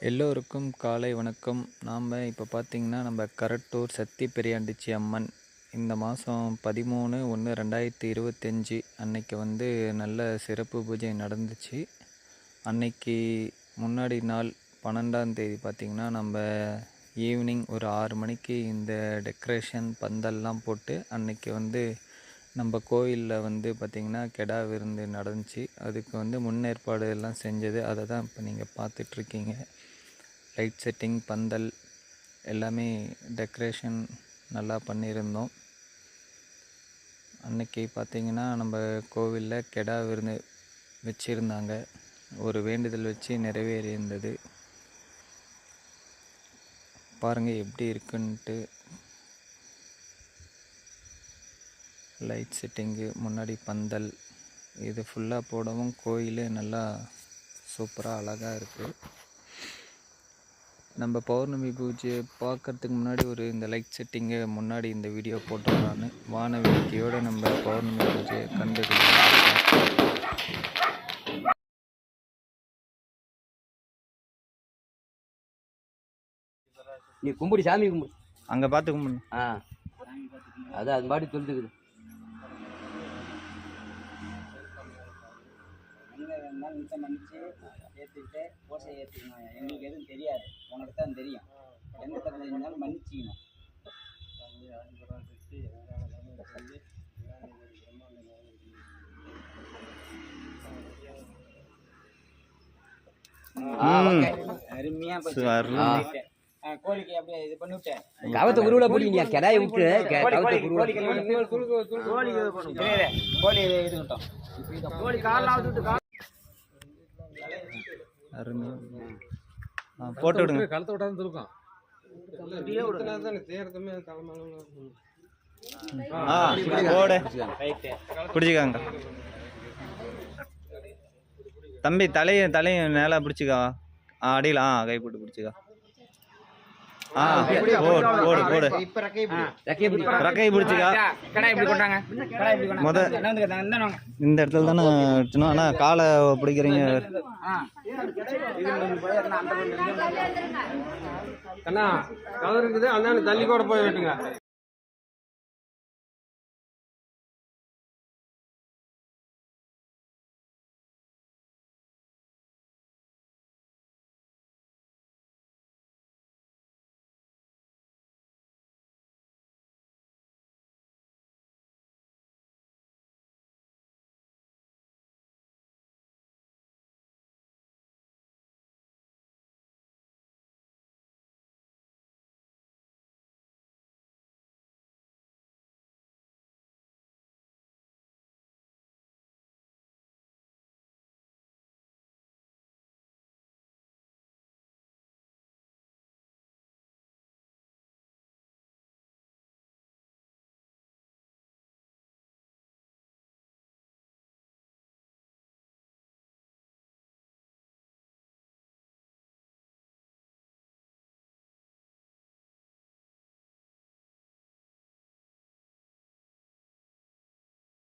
எல்லோருக்கும் காலை வணக்கம். நாம் இப்போ பார்த்திங்கன்னா நம்ம கரட்டூர் சக்தி பெரியாண்டிச்சி அம்மன் இந்த மாதம் பதிமூணு ஒன்று ரெண்டாயிரத்தி இருபத்தஞ்சி அன்னைக்கு வந்து நல்ல சிறப்பு பூஜை நடந்துச்சு. அன்னைக்கு முன்னாடி நாள் பன்னெண்டாம் தேதி பார்த்திங்கன்னா நம்ம ஈவினிங் ஒரு ஆறு மணிக்கு இந்த டெக்கரேஷன் பந்தல்லாம் போட்டு அன்னைக்கு வந்து நம்ம கோயிலில் வந்து பார்த்திங்கன்னா கெடா விருந்து நடந்துச்சு. அதுக்கு வந்து முன்னேற்பாடு எல்லாம் செஞ்சது. அதை தான் இப்போ நீங்கள் பார்த்துட்ருக்கீங்க லைட் செட்டிங் பந்தல் எல்லாமே டெக்கரேஷன் நல்லா பண்ணியிருந்தோம். அன்னைக்கு பார்த்திங்கன்னா நம்ம கோவிலில் கெடா விருந்து வச்சுருந்தாங்க. ஒரு வேண்டுதல் வச்சு நிறைவேறியிருந்தது. பாருங்கள் எப்படி இருக்குன்ட்டு. லைட் செட்டிங்கு முன்னாடி பந்தல் இது ஃபுல்லாக போடவும் கோயில் நல்லா சூப்பராக அழகாக இருக்குது நம்ம பௌர்ணமி பூஜையை பார்க்கறதுக்கு முன்னாடி ஒரு இந்த லைட் செட்டிங்கை முன்னாடி இந்த வீடியோ போட்டுடலான்னு வான வேடிக்கையோடு நம்ம பௌர்ணமி பூஜையை கண்டுக்கலாம் நீ கும்பிடு சாமி கும்பிடு. அங்கே பார்த்து கும்பிடு. ஆ. அது அது பாட்டு சொல்லிட்டுக்குது எங்கே வேணாலும் மிச்சம் மன்னிச்சு ஏற்றிக்கிட்டு ஓசை ஏற்றிக்கணும் எங்களுக்கு எதுவும் தெரியாது உனக்கு தான் தெரியும் எந்த தப்பு செஞ்சாலும் மன்னிச்சிக்கணும். அருமையாக போச்சு கோழிக்கு அப்படியே இது பண்ணி விட்டேன் கவத்தை குருவில போடி நீ கிடாய விட்டு கோழி கவத்தை கோழி குருவில காலில் விட்டு அருமை. ஆ போட்டு விடுங்க. கழுத்தை போடு. ரைட்டு பிடிச்சிக்காங்க தம்பி தலையை தலையை மேலே பிடிச்சிக்கா. ஆ அடியில் ஆ கை போட்டு பிடிச்சிக்கா. இந்த இடத்துல தானே வச்சணும் ஆனால் காலை பிடிக்கிறீங்க. அண்ணா கலர் இருக்குது. அண்ணா தள்ளி கூட போய் வெட்டுங்க.